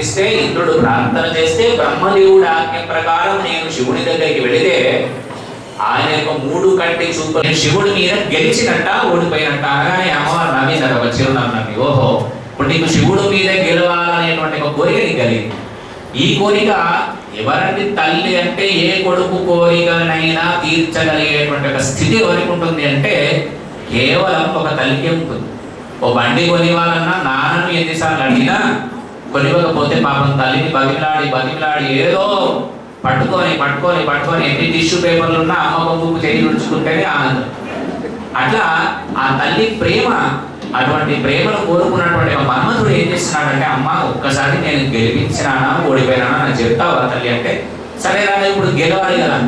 ఇస్తే ఇంద్రుడు ప్రార్థన చేస్తే బ్రహ్మదేవుడు ఆజ్ఞ ప్రకారం నేను శివుని దగ్గరికి వెళితే ఆయన యొక్క మూడు కంటి చూపు నేను శివుడి మీద గెలిచినట్ట ఓడిపోయినట్ట. అనగానే అమ్మవారు నవ్విందట ఒక చిరునవ్వు నవ్వి ఓహో ఇప్పుడు నీకు శివుడు మీద గెలవాలనేటువంటి ఒక కోరిక నీకు కలిగింది. ఈ కోరిక ఎవరండి తల్లి అంటే ఏ కొడుకు కోరికనైనా తీర్చగలిగేటువంటి ఒక స్థితి ఎవరికి ఉంటుంది అంటే కేవలం ఒక తల్లికి ఉంటుంది. ఓ బండి కొనివ్వాలన్నా నాన్నను ఎన్నిసార్లు అడిగినా కొనివ్వకపోతే పాపం తల్లిని బతిమిలాడి బతిమిలాడి ఏదో పట్టుకొని పట్టుకొని పట్టుకొని ఎన్ని టిష్యూ పేపర్లు ఉన్నా అమ్మ బొమ్మకు చేయి రుచుకుంటేనే ఆనందం. అట్లా ఆ తల్లి ప్రేమ అటువంటి ప్రేమను కోరుకున్నటువంటి మన్మధుడు ఏం చేస్తున్నాడంటే అమ్మ ఒక్కసారి నేను గెలిపించినానా ఓడిపోయినానా నాకు చెప్తావా తల్లి అంటే సరే రాదు ఇప్పుడు గెలవాలి కదా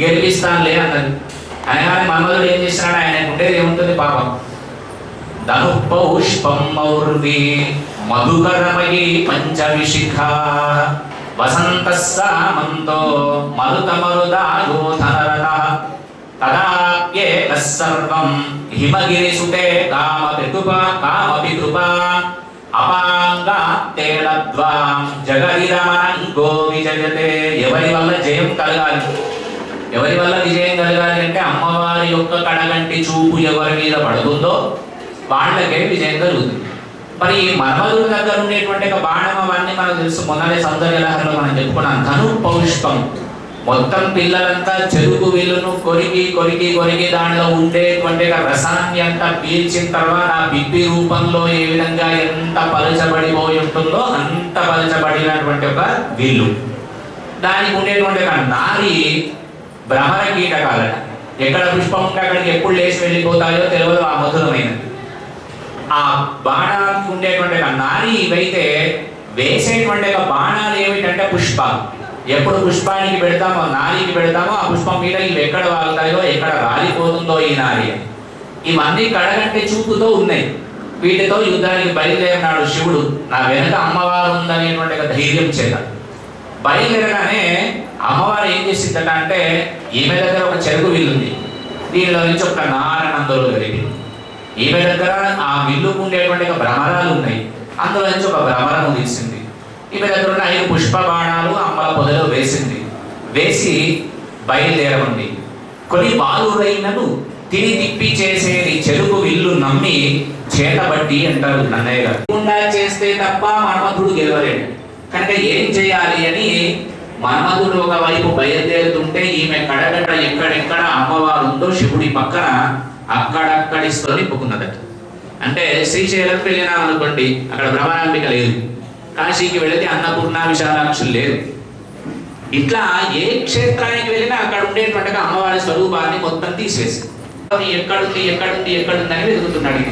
గెలిపిస్తానులే అన్నది అనగానే మన్మధుడు ఏం చేస్తున్నాడు ఆయన ఉండేది ఏముంటుంది పాపం? ధను పౌష్పం మౌర్వి మధుకరమయీ పంచవిశిఖ. వసంత సామంతో మరుతమరుదాయోధనరత. తదాప్యేక సర్వం హిమగిరిసుతే కామ వికృప కామ వికృప అపాంగా తేలద్వాం జగరిరమనంగో విజయతే ఎవరి వల్ల జయం కలగాలి? ఎవరి వల్ల విజయం కలగాలి అంటే అమ్మవారి యొక్క కడగంటి చూపు ఎవరి మీద పడుతుందో వాళ్ళకే విజయం కలుగుతుంది. మరి ఈ మన్మధుడి దగ్గర ఉండేటువంటి బాణం అవన్నీ మనకు తెలుసు. మొన్ననే సౌందర్యలహరిలో మనం చెప్పుకున్నాం. ధను పౌష్పం మొత్తం పిల్లలంతా చెరుకు విల్లును కొరికి కొరికి కొరికి దానిలో ఉండేటువంటి రసాన్ని అంతా పీల్చిన తర్వాత ఆ బిబ్బి రూపంలో ఏ విధంగా ఎంత పలచబడిపోయి ఉంటుందో అంత పలచబడినటువంటి ఒక విల్లు. దానికి ఉండేటువంటి ఒక నారి భ్రమర కీటకాలట ఎక్కడ పుష్పం ఉంటే అక్కడికి ఎప్పుడు లేచి వెళ్ళిపోతాయో తెలియదు ఆ మధురమైనది. ఆ బాణానికి ఉండేటువంటి ఒక నారి ఇవైతే వేసేటువంటి బాణాలు ఏమిటంటే పుష్పాలు ఎప్పుడు పుష్పానికి పెడతామో నారికి పెడతామో ఆ పుష్పం మీద ఇవి ఎక్కడ వాగుతాయో ఎక్కడ రాలిపోతుందో ఈ నారి. ఇవన్నీ కడగంటే చూపుతో ఉన్నాయి. వీటితో యుద్ధానికి బయలుదేరినాడు శివుడు నా వెనక అమ్మవారు ఉందనేటువంటి ధైర్యం చేత. బయలుదేరగానే అమ్మవారు ఏం చేసిందట అంటే ఈమె దగ్గర ఒక చెరుకు వీలుంది దీనిలో నుంచి ఒక నారనందులు కలిగి ఈమె దగ్గర ఆ విల్లుకు ఉండేటువంటి భ్రమరాలు ఉన్నాయి. అందులో నుంచి ఒక భ్రమరము తీసింది ఈమె దగ్గర ఉన్న ఐదు పుష్ప బాణాలు అమ్మల పొదలో వేసింది. వేసి బయలుదేరమండి కొన్ని బాలురైనను తిని తిప్పి చేసేది చెరుకు విల్లు నమ్మి చేతబట్టి అంటారు నన్నయ్య గారు. చేస్తే తప్ప మన్మధుడు గెలవలేడు. కనుక ఏం చేయాలి అని మన్మధుడు ఒకవైపు బయలుదేరుతుంటే ఈమె కడగడ ఎక్కడెక్కడ అమ్మవారు ఉందో శివుడి పక్కన అక్కడక్కడిస్తూ నింపుకున్నదట అంటే శ్రీశైలం వెళ్ళినాం అనుకోండి అక్కడ భ్రమరాంబిక లేదు. కాశీకి వెళితే అన్నపూర్ణ విశాలాక్షులు లేరు. ఇట్లా ఏ క్షేత్రానికి వెళ్ళినా అక్కడ ఉండేటువంటి అమ్మవారి స్వరూపాన్ని మొత్తం తీసేసి ఎక్కడుంది ఎక్కడుంది ఎక్కడుంది అని వెతుకుతున్నాడు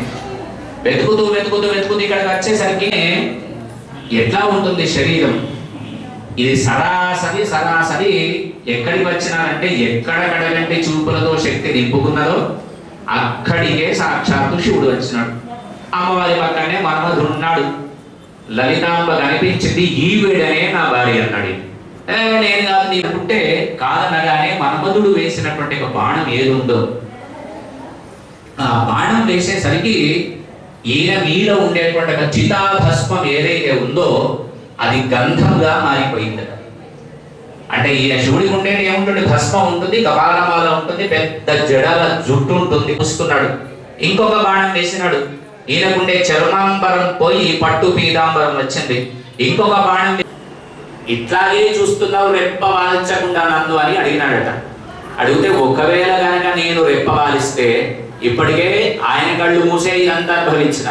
వెతుకుతూ వెతుకుతూ వెతుకుతూ ఇక్కడికి వచ్చేసరికి ఎట్లా ఉంటుంది శరీరం? ఇది సరాసరి సరాసరి ఎక్కడికి వచ్చినారంటే ఎక్కడ కడగంటే చూపులతో శక్తి నింపుకున్నదో అక్కడికే సాక్షాత్తు శివుడు వచ్చినాడు. అమ్మవారి పక్కనే మన్మధుడున్నాడు. లలితాంబ కనిపించింది ఈ వేడనే నా భార్య అన్నాడు. నేను కాదు నీ పుట్టే కాదనగానే మన్మధుడు వేసినటువంటి ఒక బాణం ఏదుందో? ఆ బాణం వేసేసరికి ఈయన మీలో ఉండేటువంటి ఒక చితాభస్మం ఏదైతే ఉందో అది గంధంగా మారిపోయిందట. అంటే ఈయన శివుడికి ఉండేది ఏముంటుంది? భస్మ ఉంటుంది కపాలమాల ఉంటుంది పెద్ద జడల జుట్టు ఉంటుంది పూసుకున్నాడు ఇంకొక బాణం వేసినాడు. ఈయనకుండే చర్మాంబరం పోయి పట్టు పీతాంబరం వచ్చింది. ఇంకొక బాణం ఇట్లాగే చూస్తున్నావు రెప్ప వాల్చకుండా నన్ను అని అడిగినాడట. అడిగితే ఒకవేళ కనుక నేను రెప్ప వాలిస్తే ఇప్పటికే ఆయన కళ్ళు మూసే ఇదంతా భవించిన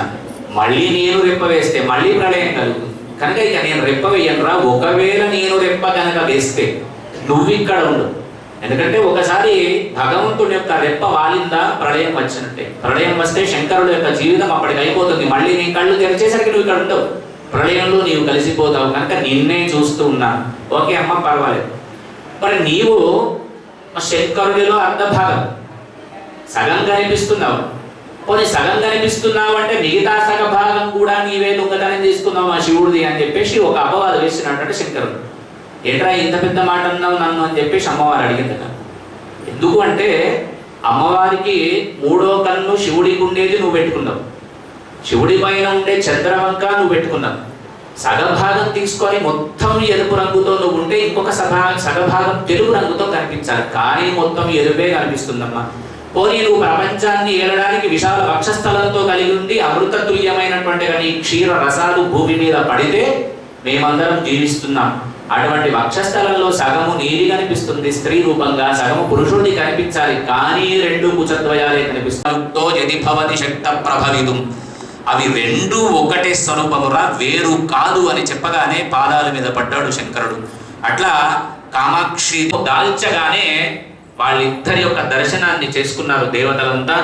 మళ్ళీ నేను రెప్ప వేస్తే మళ్ళీ ప్రళయం కలుగుతుంది. కనుక ఇక నేను రెప్ప వేయనురా. ఒకవేళ నేను రెప్ప కనుక వేస్తే నువ్వు ఇక్కడ ఉండు. ఎందుకంటే ఒకసారి భగవంతుడి యొక్క రెప్ప వాలిందా? ప్రళయం వచ్చినట్టే. ప్రళయం వస్తే శంకరుడు యొక్క జీవితం అప్పటికి అయిపోతుంది. మళ్ళీ నీ కళ్ళు తెరిచేసరికి నువ్వు ఇక్కడ ఉండవు. ప్రళయంలో నీవు కలిసిపోతావు. కనుక నిన్నే చూస్తూ ఉన్నా. ఓకే అమ్మ పర్వాలేదు. మరి నీవు శంకరుడిలో అర్ధ భాగం సగం కనిపిస్తున్నావు పోనీ సగం కనిపిస్తున్నావు అంటే మిగతా సగ భాగం కూడా నీవే దొంగతనం తీసుకున్నావు ఆ శివుడిది అని చెప్పేసి ఒక అపవాదం వేసినట్టు శంకరుడు. ఏంట్రా ఇంత పెద్ద మాట అన్నావు నన్ను? అని చెప్పేసి అమ్మవారు అడిగిందట. ఎందుకు అంటే అమ్మవారికి మూడో కన్ను శివుడికి ఉండేది నువ్వు పెట్టుకున్నావు. శివుడి పైన ఉండే చంద్రవంక నువ్వు పెట్టుకున్నావు. సగభాగం తీసుకొని మొత్తం ఎరుపు రంగుతో నువ్వు ఉంటే ఇంకొక సభా సగభాగం తెలుగు రంగుతో కనిపించాలి. కానీ మొత్తం ఎరుపే కనిపిస్తుందమ్మా. పోనీ నువ్వు ప్రపంచాన్ని ఏలడానికి విశాల వక్షస్థలంతో కలిగి ఉండి అమృత తుల్యమైనటువంటి క్షీర రసాలు భూమి మీద పడితే మేమందరం జీవిస్తున్నాం. అటువంటి వక్షస్థలంలో సగము నీలి కనిపిస్తుంది స్త్రీ రూపంగా సగము పురుషుడిని కనిపించాలి. కానీ రెండు కుచద్వయాలే కనిపిస్తాయి. యది భవతి శక్త ప్రభవితం అవి రెండు ఒకటే స్వరూపమురా వేరు కాదు అని చెప్పగానే పాదాల మీద పడ్డాడు శంకరుడు. అట్లా కామాక్షి దాల్చగానే వాళ్ళిద్దరి యొక్క దర్శనాన్ని చేసుకున్నారు దేవతలంతా.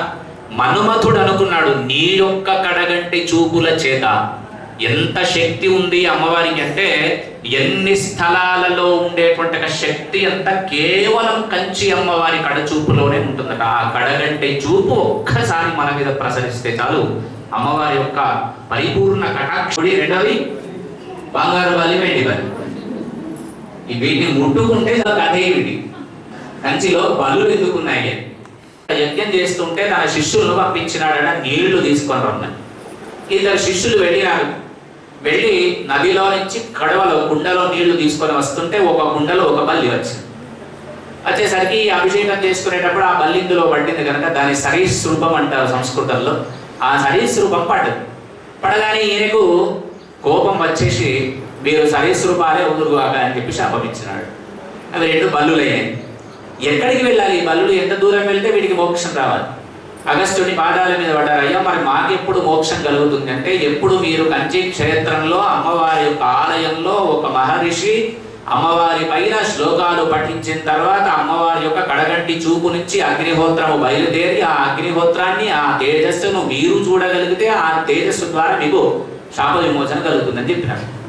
మనుమథుడు అనుకున్నాడు నీ యొక్క కడగంటి చూపుల చేత ఎంత శక్తి ఉంది అమ్మవారికి అంటే ఎన్ని స్థలాలలో ఉండేటువంటి శక్తి అంత కేవలం కంచి అమ్మవారి కడచూపులోనే ఉంటుందట. ఆ కడగంటి చూపు ఒక్కసారి మన మీద ప్రసరిస్తే చాలు. అమ్మవారి యొక్క పరిపూర్ణ కటాక్షుడి రెండవి బంగారు బలి వెండి బలి. వీటిని ముట్టుకుంటే అదే కంచిలో బలు ఎందుకున్నాయి? యజ్ఞం చేస్తుంటే తన శిష్యులను పంపించినాడట నీళ్ళు తీసుకొని రమ్మని ఇద్దరు శిష్యులు వెళ్ళినారు. వెళ్ళి నదిలో నుంచి కడవలో కుండలో నీళ్ళు తీసుకొని వస్తుంటే ఒక కుండలో ఒక బల్లి వచ్చింది. వచ్చేసరికి ఈ అభిషేకం చేసుకునేటప్పుడు ఆ బల్లి ఇందులో పడింది కనుక దాని సరీసృపం అంటారు సంస్కృతంలో. ఆ సరీసృపం పడ్డది. పడగానే ఈయనకు కోపం వచ్చేసి మీరు సరీసృపాలే ఉదురుగాక అని చెప్పి శాపమిచ్చినాడు అవి రెండు బల్లులయ్యాయి. ఎక్కడికి వెళ్ళాలి? బలుడు ఎంత దూరం వెళ్తే వీడికి మోక్షం రావాలి. అగస్త్యుని పాదాల మీద పడ్డారు. అయ్యా మరి మాకెప్పుడు మోక్షం కలుగుతుంది? అంటే ఎప్పుడు మీరు కంచి క్షేత్రంలో అమ్మవారి యొక్క ఆలయంలో ఒక మహర్షి అమ్మవారి పైన శ్లోకాలు పఠించిన తర్వాత అమ్మవారి యొక్క కడగంటి చూపు నుంచి అగ్నిహోత్రము బయలుదేరి ఆ అగ్నిహోత్రాన్ని ఆ తేజస్సును మీరు చూడగలిగితే ఆ తేజస్సు ద్వారా మీకు శాప విమోచన కలుగుతుందని చెప్పినారు.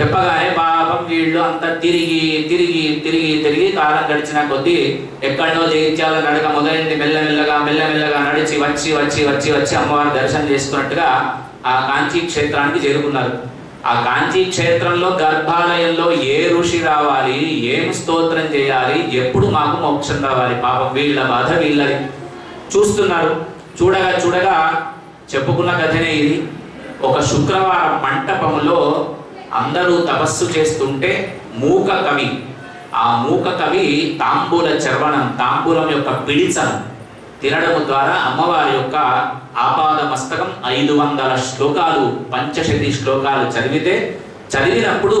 చెప్పగానే పాపం వీళ్ళు అంతా తిరిగి తిరిగి తిరిగి తిరిగి కాలం గడిచిన కొద్దీ ఎక్కడో జయించాల నడక మొదలైంది. మెల్లమెల్లగా మెల్లమెల్లగా నడిచి వచ్చి వచ్చి వచ్చి వచ్చి అమ్మవారి దర్శనం చేసుకున్నట్టుగా ఆ కాంచీ క్షేత్రానికి చేరుకున్నారు. ఆ కాంచీ క్షేత్రంలో గర్భాలయంలో ఏ ఋషి రావాలి ఏం స్తోత్రం చేయాలి ఎప్పుడు మాకు మోక్షం రావాలి? పాపం వీళ్ళ బాధ వీళ్ళది. చూస్తున్నారు. చూడగా చూడగా చెప్పుకున్న కథనే ఇది. ఒక శుక్రవారం మంటపంలో అందరూ తపస్సు చేస్తుంటే మూక కవి. ఆ మూక కవి తాంబూల చర్వణం తాంబూలం యొక్క పిడిచను తినడం ద్వారా అమ్మవారి యొక్క ఆపాద మస్తకం ఐదు వందల శ్లోకాలు పంచశతి శ్లోకాలు చదివితే చదివినప్పుడు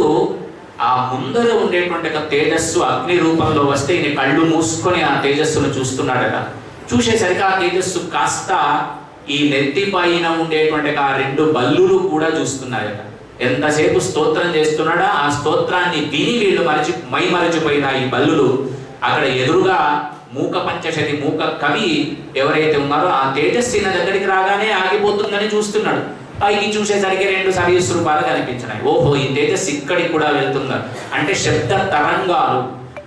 ఆ ముందర ఉండేటువంటి ఒక తేజస్సు అగ్ని రూపంలో వస్తే ఈయన కళ్ళు మూసుకొని ఆ తేజస్సును చూస్తున్నాడట. చూసేసరికి ఆ తేజస్సు కాస్త ఈ నెత్తి పైన ఉండేటువంటి ఆ రెండు బల్లులు కూడా చూస్తున్నాయట. ఎంతసేపు స్తోత్రం చేస్తున్నాడో? ఆ స్తోత్రాన్ని విని వీళ్ళు మరచి మై మరచిపోయిన ఈ బల్లులు. అక్కడ ఎదురుగా మూక పంచశతి మూక కవి ఎవరైతే ఉన్నారో ఆ తేజస్సిన దగ్గరికి రాగానే ఆగిపోతుందని చూస్తున్నాడు. పైకి చూసేసరికి రెండు సర్వీస్ రూపాలు కనిపించినాయి. ఓహో ఈ తేజస్ ఇక్కడికి కూడా వెళ్తుందా అంటే శబ్ద తరంగాలు.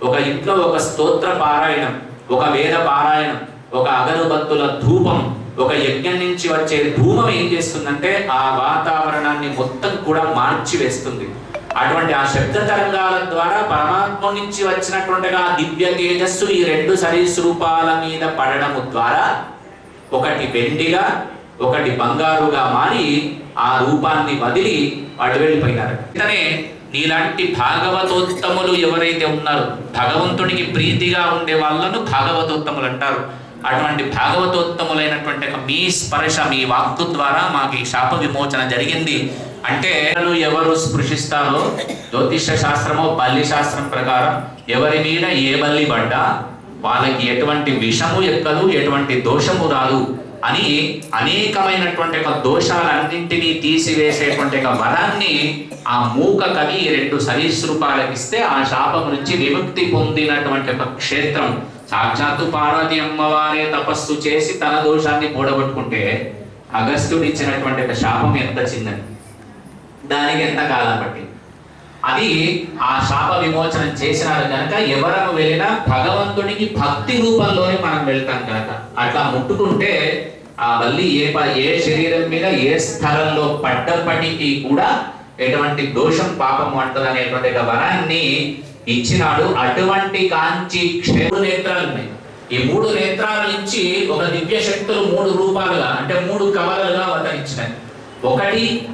ఒక ఇంట్లో ఒక స్తోత్ర పారాయణం ఒక వేద పారాయణం ఒక అగరబత్తుల ధూపం. ఒక యజ్ఞం నుంచి వచ్చే ధూమం ఏం చేస్తుందంటే ఆ వాతావరణాన్ని మొత్తం కూడా మార్చి వేస్తుంది అటువంటి ఆ శబ్ద తరంగాల ద్వారా పరమాత్మ నుంచి వచ్చినటువంటి ఆ దివ్య తేజస్సు ఈ రెండు సరీసృపాల మీద పడడము ద్వారా ఒకటి వెండిగా ఒకటి బంగారుగా మారి ఆ రూపాన్ని వదిలి వాడు వెళ్ళిపోయినారు. ఇతనే నీలాంటి భాగవతోత్తములు ఎవరైతే ఉన్నారో భగవంతునికి ప్రీతిగా ఉండే వాళ్ళను భాగవతోత్తములు అంటారు. అటువంటి భాగవతోత్తములైనటువంటి ఒక మీ స్పర్శ మీ వాక్కు ద్వారా మాకు ఈ శాప విమోచన జరిగింది. అంటే ఎవరు స్పృశిస్తారో జ్యోతిష శాస్త్రమో బల్లి శాస్త్రం ప్రకారం ఎవరి మీద ఏ బల్లి పడ్డా వాళ్ళకి ఎటువంటి విషము ఎక్కదు ఎటువంటి దోషము రాదు అని అనేకమైనటువంటి ఒక దోషాలన్నింటినీ తీసివేసేటువంటి ఒక వరాన్ని ఆ మూక కవి రెండు సరీసృపాలకిస్తే ఆ శాపం నుంచి విముక్తి పొందినటువంటి ఒక క్షేత్రం. సాక్షాత్తు పార్వతి అమ్మవారే తపస్సు చేసి తన దోషాన్ని కూడగొట్టుకుంటే అగస్త్యుడు ఇచ్చినటువంటి శాపం ఎంత చిన్నది? దానికి ఎంత కాలం పట్టింది? అది ఆ శాప విమోచనం చేసినారు కనుక ఎవరము వెళ్ళినా భగవంతునికి భక్తి రూపంలోనే మనం వెళ్తాం కనుక అట్లా ముట్టుకుంటే ఆ వల్లి ఏ ఏ శరీరం మీద ఏ స్థలంలో పడ్డప్పటికీ కూడా ఎటువంటి దోషం పాపం అంటది అనేటువంటి వరాన్ని ఇచ్చినాడు అటువంటి కాంచి క్షేమ నేత్రాలు ఉన్నాయి. ఈ మూడు నేత్రాల నుంచి ఒక దివ్య శక్తులు మూడు రూపాలుగా అంటే మూడు కవలలుగా అవతరించినాయి. ఒకటి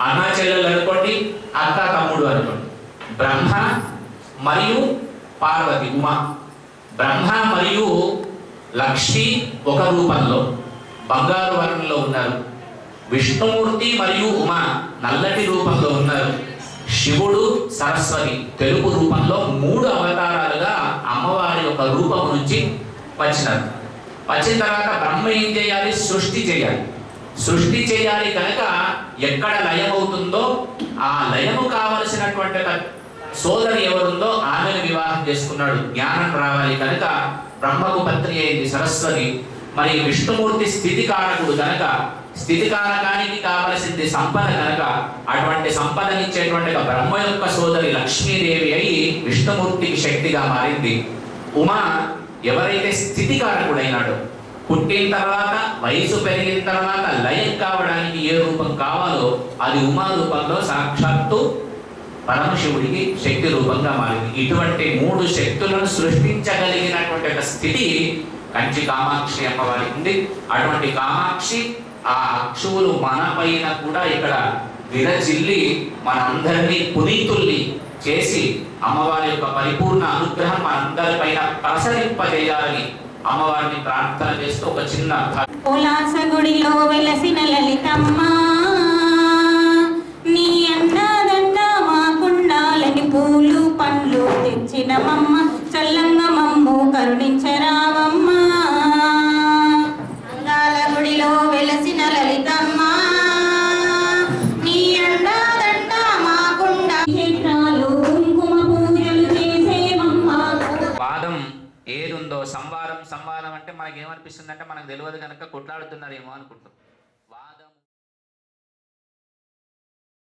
అన్నా చెల్లెలు అనుకోండి అక్క తమ్ముడు అనుకోండి. బ్రహ్మ మరియు పార్వతి ఉమ. బ్రహ్మ మరియు లక్ష్మి ఒక రూపంలో బంగారు వర్ణంలో ఉన్నారు. విష్ణుమూర్తి మరియు ఉమ నల్లటి రూపంలో ఉన్నారు. శివుడు సరస్వతి తెలుగు రూపంలో మూడు అవతారాలుగా అమ్మవారి యొక్క రూపం నుంచి వచ్చినారు. వచ్చిన తర్వాత బ్రహ్మ ఏం చేయాలి? సృష్టి చేయాలి. సృష్టి చేయాలి కనుక ఎక్కడ లయం అవుతుందో ఆ లయము కావలసినటువంటి సోదరి ఎవరుందో ఆమెను వివాహం చేసుకున్నాడు. జ్ఞానం రావాలి కనుక బ్రహ్మకు పత్ని అయింది సరస్వతి. మరి విష్ణుమూర్తి స్థితి కారకుడు కనుక స్థితి కారకానికి కావలసింది సంపద కనుక అటువంటి సంపదనిచ్చేటువంటి ఒక బ్రహ్మ యొక్క సోదరి లక్ష్మీదేవి అయి విష్ణుమూర్తికి శక్తిగా మారింది. ఉమా ఎవరైతే స్థితి కారకుడైనాడో పుట్టిన తర్వాత వయసు పెరిగిన తర్వాత లయం కావడానికి ఏ రూపం కావాలో అది ఉమా రూపంలో సాక్షాత్తు పరమశివుడికి శక్తి రూపంగా మారింది. ఇటువంటి మూడు శక్తులను సృష్టించగలిగినటువంటి ఒక స్థితి కంచి కామాక్షి అమ్మవారికి ఉంది. అటువంటి కామాక్షి ఆ అక్షువులు మన పైన కూడా ఇక్కడ విరజిల్లి మనందరినీ పునీతుల్ని చేసి అమ్మవారి యొక్క పరిపూర్ణ అనుగ్రహం మనందరిపైన ప్రసరింపజేయాలని అమ్మవారిని ప్రార్థన చేస్తూ ఒక చిన్న ఉల్లాస గుడిలో వెలసిన లలితమ్మ నీ అన్నదండ మాకుండాలని పూలు పండ్లు తెచ్చిన మమ్మ చల్లంగా మమ్ము కరుణించ అనిపిస్తుందంటే మనకు తెలియదు కనుక కొట్లాడుతున్నారేమో అనుకుంటాం.